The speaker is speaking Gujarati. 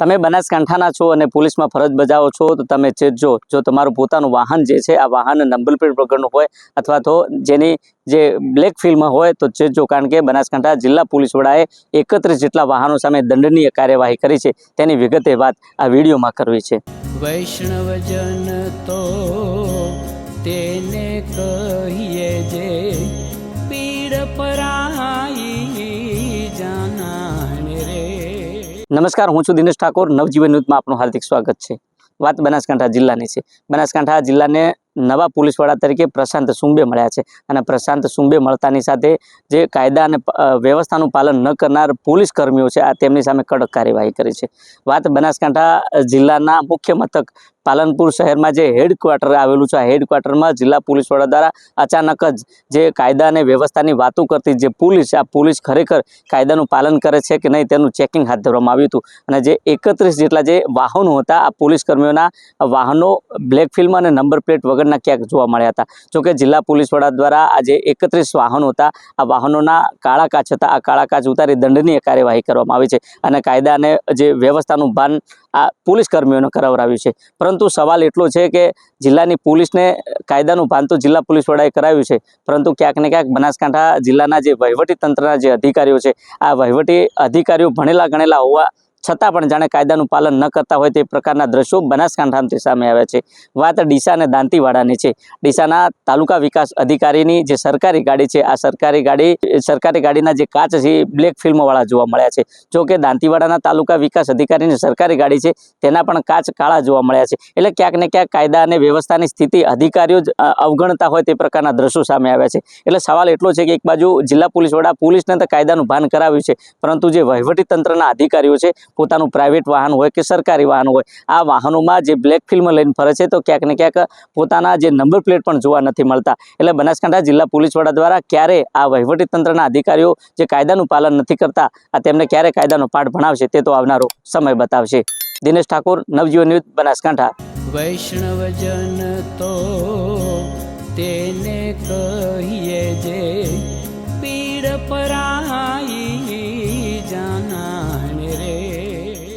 તમે બનાસકાંઠાના છો અને પોલીસમાં ફરજ બજાવો છો, તો તમે ચેતજો જો તમારું પોતાનું વાહન જે છે, આ વાહન નંબર પ્લેટ વગરનું હોય અથવા તો જેની જે બ્લેક ફિલ્મ હોય, તો ચેતજો કારણ કે બનાસકાંઠા જિલ્લા પોલીસ વડાએ એકત્રીસ જેટલા વાહનો સામે દંડનીય કાર્યવાહી કરી છે, તેની વિગતે વાત આ વિડીયોમાં કરવી છે. વૈષ્ણવજન તો તેને કહીએ જે પીડ પરાઈ નમસ્કાર, હું છું દિનેશ ઠાકોર. નવજીવન ન્યૂઝમાં આપનું હાર્દિક સ્વાગત છે. વાત બનાસકાંઠા જિલ્લાની છે. બનાસકાંઠા જિલ્લાને નવા પોલીસવાળા તરીકે પ્રશાંત સુંબે મળ્યા છે. અને પ્રશાંત સુંબે મળતાની સાથે જે કાયદા અને વ્યવસ્થાનું પાલન ન કરનાર પોલીસ કર્મીઓ છે, આ તેમની સામે કડક કાર્યવાહી કરી છે. વાત બનાસકાંઠા જિલ્લાના મુખ્ય મથક, પાલનપુર શહેરમાં જે હેડક્વાર્ટર આવેલું છે, આ હેડક્વાર્ટરમાં જિલ્લા પોલીસ વડા દ્વારા અચાનક જ જે કાયદા અને વ્યવસ્થાની વાતો કરતી જે પોલીસ, આ પોલીસ ખરેખર કાયદાનું પાલન કરે છે કે નહીં તેનું ચેકિંગ હાથ ધરવામાં આવ્યું હતું. અને જે એકત્રીસ જેટલા જે વાહનો હતા, આ પોલીસ કર્મીઓના વાહનો બ્લેક ફિલ્મ અને નંબર પ્લેટ વગરના ક્યાંક જોવા મળ્યા હતા. જોકે જિલ્લા પોલીસ વડા દ્વારા આજે એકત્રીસ વાહનો હતા. આ વાહનોના કાળા કાચ હતા. આ કાળા કાચ ઉતારી દંડનીય કાર્યવાહી કરવામાં આવી છે અને કાયદા અને જે વ્યવસ્થાનું ભાન આ પોલીસ કર્મીઓને કરાવરાવ્યું છે. પરંતુ સવાલ એટલો છે કે જિલ્લાની પોલીસને કાયદાનું ભાન તો જિલ્લા પોલીસ વડાએ કરાવ્યું છે. પરંતુ ક્યાંક ને ક્યાંક બનાસકાંઠા જિલ્લાના જે વહીવટી તંત્રના જે અધિકારીઓ છે, આ વહીવટી અધિકારીઓ ભણેલા ગણેલા હોવા છતાં પણ જાણે કાયદાનું પાલન ન કરતા હોય તે પ્રકારના દ્રશ્યો બનાસકાંઠાથી સામે આવ્યા છે. વાત ડીસા અને દાંતીવાડાની છે. ડીસાના તાલુકા વિકાસ અધિકારીની જે સરકારી ગાડી છે, આ સરકારી ગાડી, સરકારી ગાડીના જે કાચ છે બ્લેક ફિલ્મવાળા જોવા મળ્યા છે. જો કે દાંતીવાડાના તાલુકા વિકાસ અધિકારીની સરકારી ગાડી છે, તેના પણ કાચ કાળા જોવા મળ્યા છે. એટલે ક્યાંક ને ક્યાંક કાયદા અને વ્યવસ્થાની સ્થિતિ અધિકારીઓ જ અવગણતા હોય તે પ્રકારના દ્રશ્યો સામે આવ્યા છે. એટલે સવાલ એટલો છે કે એક બાજુ જિલ્લા પોલીસ વડા પોલીસને તો કાયદાનું ભાન કરાવ્યું છે, પરંતુ જે વહીવટી તંત્રના અધિકારીઓ છે પોતાનું પ્રાઇવેટ વાહન હોય કે સરકારી વાહન હોય, આ વાહનોમાં જે બ્લેક ફિલ્મ લઈને ફરે છે, તો ક્યાંક ને ક્યાંક પોતાના જે નંબર પ્લેટ પણ જોવા નથી મળતા. એટલે બનાસકાંઠા જિલ્લા પોલીસ વડા દ્વારા ક્યારે આ વહીવટી તંત્રના અધિકારીઓ જે કાયદાનું પાલન નથી કરતા, આ તેમને ક્યારે કાયદાનો પાઠ ભણાવશે તે તો આવનારો સમય બતાવશે. દિનેશ ઠાકોર, નવજીવન ન્યૂઝ, બનાસકાંઠા. વૈષ્ણવજન તો તેને કહીએ જે પીડ પરાઈ